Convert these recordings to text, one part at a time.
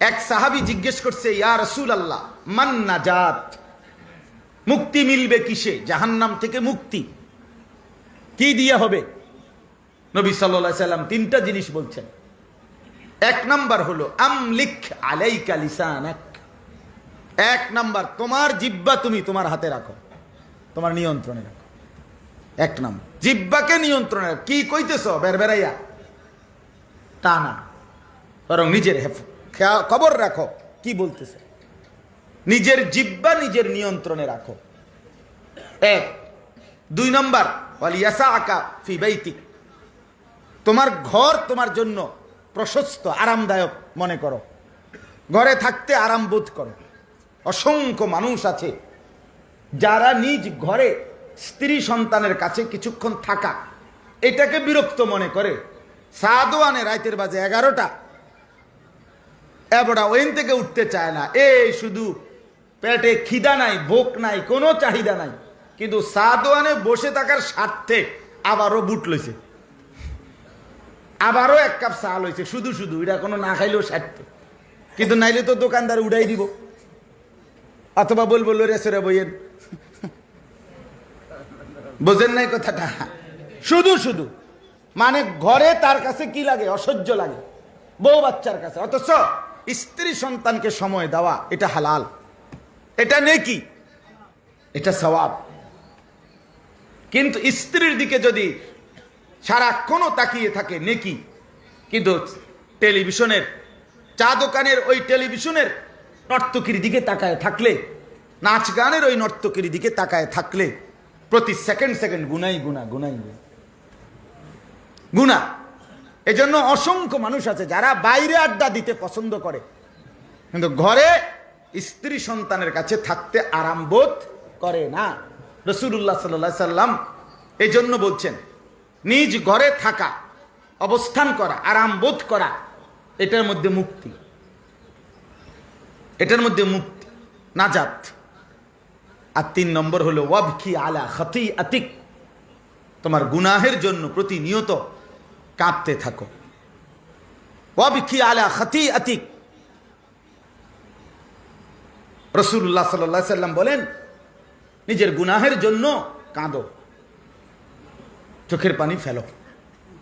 এক সাহাবি জিজ্ঞেস করছে, ইয়া রসুল আল্লাহ মান নাজাত? মুক্তি মিলবে কিসে? জাহান্নাম থেকে মুক্তি। কি দিয়ে হবে? নবী সাল্লাহ সাল্লাম তিনটা জিনিস বলছেন। এক নাম্বার হলো, আমলিক আলাইকা লিসানাক। এক নাম্বার, তোমার জিব্বা তুমি তোমার হাতে রাখো, তোমার নিয়ন্ত্রণে রাখো। এক নাম্বার জিব্বাকে নিয়ন্ত্রণে রাখো। কি কইতেছ বের বেড়াইয়া তা না, বরং নিজের হেফ- খবর রাখো, কি বলতেছে? নিজের জিব্বা নিজের নিয়ন্ত্রণে রাখো। এক। দুই নম্বর ওয়ালিয়াসা আকা ফি তোমার ঘর তোমার জন্য প্রশস্ত, আরামদায়ক মনে করো। ঘরে থাকতে আরাম বোধ করো। অসংখ্য মানুষ আছে যারা নিজ ঘরে স্ত্রী সন্তানের কাছে কিছুক্ষণ থাকা, এটাকে বিরক্ত মনে করে। সাদোয়ানে রাইতের বাজে এগারোটা এবড়া ওইন থেকে উঠতে চায় না। এই শুধু পেটে খিদা নাই, ভোক নাই, কোনো চাহিদা নাই। কিন্তু সাদোয়ানে বসে থাকার স্বার্থে আবারও বুট লইছে। আবারও এক কাপ চা লইছে, শুধু শুধু। এটা কোনো না খাইলেও স্বার্থে। কিন্তু নাইলে তো দোকানদার উড়াই দিব। অথবা বলব লরে সরে বইয়ের। বোঝেন নাই কথাটা? শুধু শুধু। মানে ঘরে তার কাছে কি লাগে? অসহ্য লাগে। বউ বাচ্চার কাছে। অথচ স্ত্রী সন্তানকে সময় দেওয়া, এটা হালাল। এটা নেকি? এটা সওয়াব। কিন্তু স্ত্রীর দিকে যদি সারাক্ষণও তাকিয়ে থাকে, নেকি? কিন্তু টেলিভিশনের, চা দোকানের ওই টেলিভিশনের নর্তকীর দিকে তাকায় থাকলে, নাচ গানের ওই নর্তকীর দিকে তাকায় থাকলে, প্রতি সেকেন্ড সেকেন্ড গুনাই, গুনা গুনাই, গুনা। এজন্য অসংখ্য মানুষ আছে যারা বাইরে আড্ডা দিতে পছন্দ করে। কিন্তু ঘরে স্ত্রী সন্তানের কাছে থাকতে আরাম বোধ করে না। রসুল্লাহ সাল্লাহ সাল্লাম এই জন্য বলছেন, নিজ ঘরে থাকা, অবস্থান করা আরাম বোধ করা, এটার মধ্যে মুক্তি। এটার মধ্যে মুক্তি, নাজাত। আর তিন নম্বর হলো, ওয়াবকি আলা খতি আতিক তোমার গুনাহের জন্য প্রতিনিয়ত কাঁপতে থাকো। ওয়াবিকি আলা খতি আতিক রসুল্লাহ সাল্লাহ সাল্লাম বলেন, নিজের গুনাহের জন্য কাঁদো। চোখের পানি ফেলো।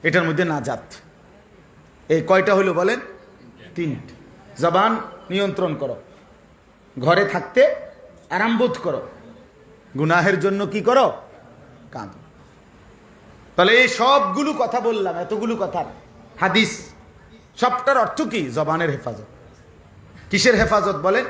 এটার মধ্যে না যাত এই কয়টা হলো বলেন? তিনটি। জবান নিয়ন্ত্রণ করো। ঘরে থাকতে আরাম বোধ করো। গুনাহের জন্য কি করো? কাঁদো। তাহলে এই সবগুলো কথা বললাম, এতগুলো কথা। হাদিস, সবটার অর্থ কি? জবানের হেফাজত। কিসের হেফাজত বলেন?